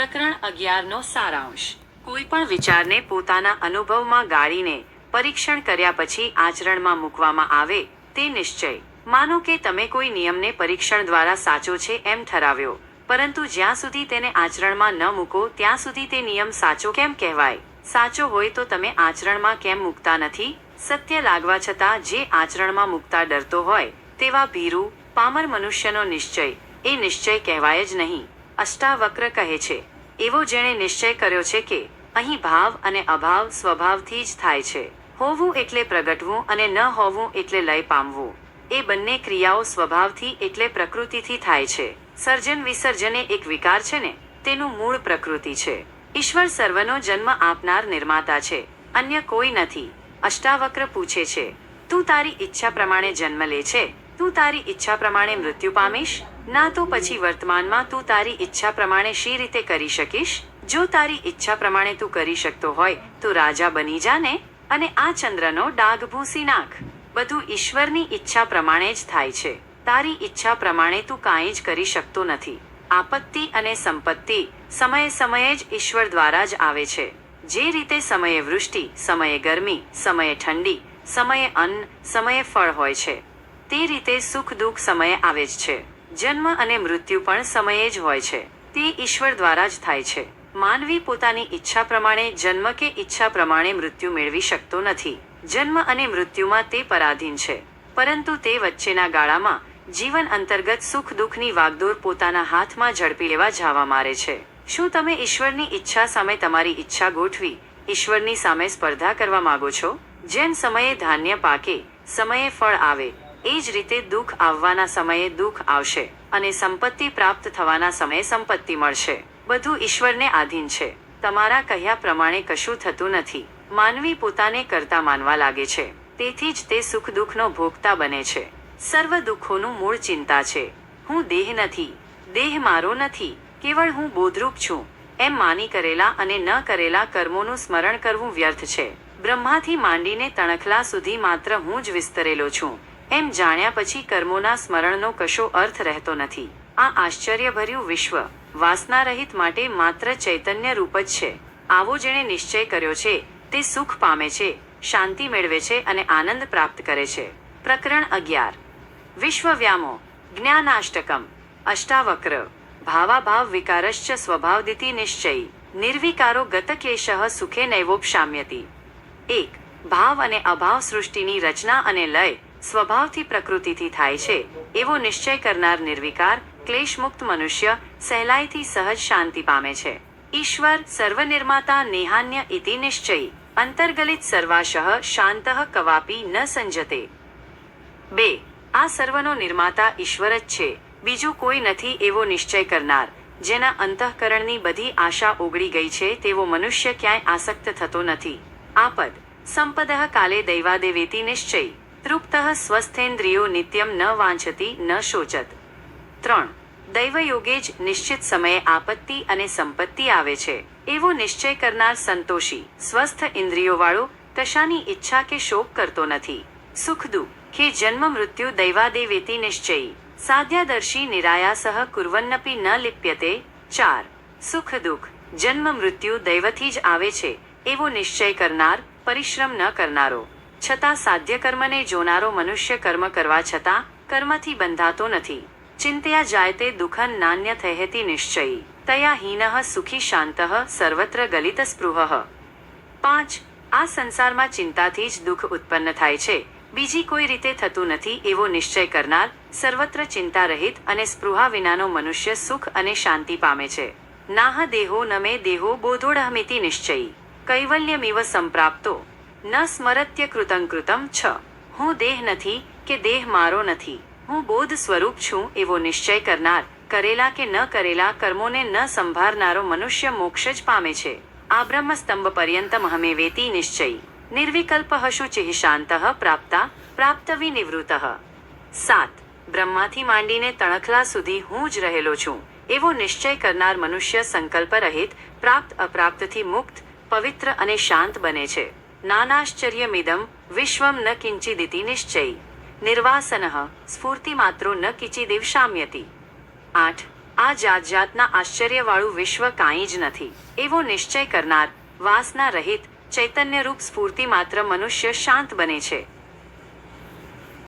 પ્રકરણ અગિયારનો સારાંશ. કોઈ પણ વિચારને પોતાના અનુભવમાં ગાળીને પરીક્ષણ કર્યા પછી આચરણમાં મૂકવામાં આવે તે નિશ્ચય. માનો કે તમે કોઈ નિયમને પરીક્ષણ દ્વારા સાચો છે એમ ઠરાવ્યો, પરંતુ જ્યાં સુધી તેને આચરણમાં ન મૂકો ત્યાં સુધી તે નિયમ સાચો કેમ કહેવાય? સાચો હોય તો તમે આચરણમાં કેમ મૂકતા નથી? સત્ય લાગવા છતાં જે આચરણમાં મૂકતા ડરતો હોય તેવા ભીરુ, પામર મનુષ્યનો નિશ્ચય, એ નિશ્ચય કહેવાય જ નહીં. અષ્ટાવક્ર કહે છે. એવો જેણે નિશ્ચય કર્યો છે કે, અહીં ભાવ અને અભાવ સ્વભાવથી જ થાય છે. હોવું એટલે પ્રગટવું અને ન હોવું એટલે લય પામવું. એ બંને ક્રિયાઓ સ્વભાવથી એટલે પ્રકૃતિથી થાય છે. સર્જન વિસર્જન એ એક વિકાર છે ને, તેનું મૂળ પ્રકૃતિ છે. ઈશ્વર સર્વનો જન્મ આપનાર નિર્માતા છે. અન્ય કોઈ નથી. અષ્ટાવક્ર પૂછે છે, તું તારી ઈચ્છા પ્રમાણે જન્મ લે છે? તું તારી ઈચ્છા પ્રમાણે મૃત્યુ પામીશ? ના તો પછી વર્તમાનમાં તું તારી ઈચ્છા પ્રમાણે શી રીતે કરી શકીશ? જો તારી ઈચ્છા પ્રમાણે તું કરી શકતો હોય, તો રાજા બની જા ને અને આ ચંદ્રનો ડાઘ ભૂસી નાખ. બધું ઈશ્વરની ઈચ્છા પ્રમાણે જ થાય છે. તારી ઈચ્છા પ્રમાણે તું કાંઈ જ કરી શકતો નથી. આપત્તિ અને સંપત્તિ સમયે સમયે જ ઈશ્વર દ્વારા જ આવે છે. જે રીતે સમયે વૃષ્ટિ, સમયે ગરમી, સમયે ઠંડી, સમયે અન્ન, સમયે ફળ હોય છે, તે રીતે સુખ દુઃખ સમયે આવે જ છે. જન્મ અને મૃત્યુ પણ સમયે જ હોય છે. તે ઈશ્વર દ્વારા જ થાય છે. માનવી પોતાની ઈચ્છા પ્રમાણે જન્મ કે ઈચ્છા પ્રમાણે મૃત્યુ મેળવી શકતો નથી. જન્મ અને મૃત્યુમાં તે પરાધીન છે. પરંતુ તે વચ્ચેના ગાળામાં જીવન અંતર્ગત સુખ દુઃખની વાગદોર પોતાના હાથમાં ઝડપી લેવા જાવા મારે છે. શું તમે ઈશ્વરની ઈચ્છા સામે તમારી ઈચ્છા ગોઠવી ઈશ્વરની સામે સ્પર્ધા કરવા માંગો છો? જેમ સમયે ધાન્ય પાકે, સમયે ફળ આવે એ જ રીતે દુઃખ આવવાના સમયે દુઃખ આવશે અને સંપત્તિ પ્રાપ્ત થવાના સમયે સંપત્તિ મળશે. બધું ઈશ્વરને આધીન છે. તમારા કહ્યા પ્રમાણે કશું થતું નથી. માનવી પોતાને કરતા માનવા લાગે છે. તેથી જ તે સુખ દુઃખનો ભોગતા બને છે. સર્વ દુઃખોનું મૂળ ચિંતા છે. હું દેહ નથી. દેહ મારો નથી. કેવળ હું બોધરૂપ છું. એમ માની કરેલા અને ન કરેલા કર્મોનું સ્મરણ કરવું વ્યર્થ છે. બ્રહ્માથી માંડીને તણખલા સુધી માત્ર હું જ વિસ્તરેલો છું. એમ જાણ્યા પછી કર્મોના સ્મરણનો કશો અર્થ રહેતો નથી. આ આશ્ચર્યભર્યું વિશ્વ વાસના રહિત માટે માત્ર ચૈતન્ય રૂપ જ છે. આવો જેણે નિશ્ચય કર્યો છે, તે સુખ પામે છે, શાંતિ મેળવે છે અને આનંદ પ્રાપ્ત કરે છે. પ્રકરણ અગિયાર. વિશ્વવ્યામો, જ્ઞાનાષ્ટકમ, અષ્ટાવક્ર, ભાવાભાવ વિકારશ્ચ સ્વભાવદિતિ નિશ્ચયી, નિર્વિકારો ગતકેશઃ સુખે નૈવોપશામ્યતિ. એક, ભાવ અને અભાવ સૃષ્ટિની રચના અને લય સ્વભાવથી પ્રકૃતિથી થાય છે. એવો નિશ્ચય કરનાર નિર્વિકાર, ક્લેશમુક્ત મનુષ્ય સહેલાઈથી સહજ શાંતિ પામે છે. ઈશ્વર સર્વનિર્માતા નેહાન્ય ઇતિ નિશ્ચયી. અંતર્ગલિત સર્વાશઃ શાંતઃ કવાપી ન સંજતે. બે. આ સર્વનો નિર્માતા ઈશ્વર જ છે. બીજું કોઈ નથી એવો નિશ્ચય કરનાર. જેના અંતઃકરણની બધી આશા ઓગળી ગઈ છે તેવો મનુષ્ય ક્યાંય આસક્ત થતો નથી. આપદ સંપદ કાલે દૈવાદેવેતી નિશ્ચય. તૃપ્ત સ્વસ્થેન્દ્રિયો નિત્યમ ન વાંછતી ન શોચત ત્રણ દૈવયોગે જ નિશ્ચિત સમયે આપત્તિ અને સંપત્તિ આવે છે એવો નિશ્ચય કરનાર સંતોષી સ્વસ્થ ઇન્દ્રિયોવાળો કશાની ઈચ્છા કે શોક કરતો નથી સુખ દુઃખ કે જન્મ મૃત્યુ દૈવાદેવેતી નિશ્ચયી સાધ્યાદર્શી નિરાયાસહ કુર્વન્નપી ન લિપ્યતે ચાર સુખ દુઃખ જન્મ મૃત્યુ દૈવથી જ આવે છે એવો નિશ્ચય કરનાર પરિશ્રમ ન કરનારો છતાં સાધ્ય કર્મને જોનારો મનુષ્ય કર્મ કરવા છતાં કર્મથી બંધાતો નથી. ચિંત્યા જાયતે દુઃખન નાન્ય થહેતી નિશ્ચયી. તયા હીનઃ સુખી શાંતઃ સર્વત્ર ગલિત સ્પૃહ. પાંચ, આ સંસારમાં ચિંતાથી જ દુઃખ ઉત્પન્ન થાય છે. બીજી કોઈ રીતે થતું નથી એવો નિશ્ચય કરનાર સર્વત્ર ચિંતા રહિત અને સ્પૃહા વિનાનો મનુષ્ય સુખ અને શાંતિ પામે છે. નાહ દેહો નમે દેહો બોધોડહમિતિ નિશ્ચયી. કૈવલ્યમિવ સંપ્રાપ્તો. ન સ્મરત્ય કૃતં કૃતમ છ. હું દેહ નથી કે દેહ મારો નથી. હું બોધ સ્વરૂપ છું એવો નિશ્ચય કરનાર. કરેલા કે ન કરેલા કર્મોને ન સંભારનારો મનુષ્ય મોક્ષ જ પામે છે. આ બ્રહ્મસ્તંભ પર્યંતમ હમે વેતી નિશ્ચયી. નિર્વિકલ્પ ચિહ શાંત પ્રાપ્તા પ્રાપ્ત વિનિવૃત. સાત. બ્રહ્માથી માંડીને તણખલા સુધી હું જ રહેલો છું. એવો નિશ્ચય કરનાર મનુષ્ય સંકલ્પ રહિત પ્રાપ્ત અપ્રાપ્તથી મુક્ત, પવિત્ર અને શાંત બને છે. નાનાશ્ચર્યમિદમ વિશ્વમ ન કિંચિદિતિ નિશ્ચય નિર્વાસન સ્ફૂર્તિમાત્રો ન કિચિદિવ શામ્યતિ આઠ આ જાત જાતના આશ્ચર્યવાળું વિશ્વ કાંઈ જ નથી એવો નિશ્ચય કરનાર વાસના રહિત ચૈતન્યરૂપ સ્ફૂર્તિ માત્ર મનુષ્ય શાંત બને છે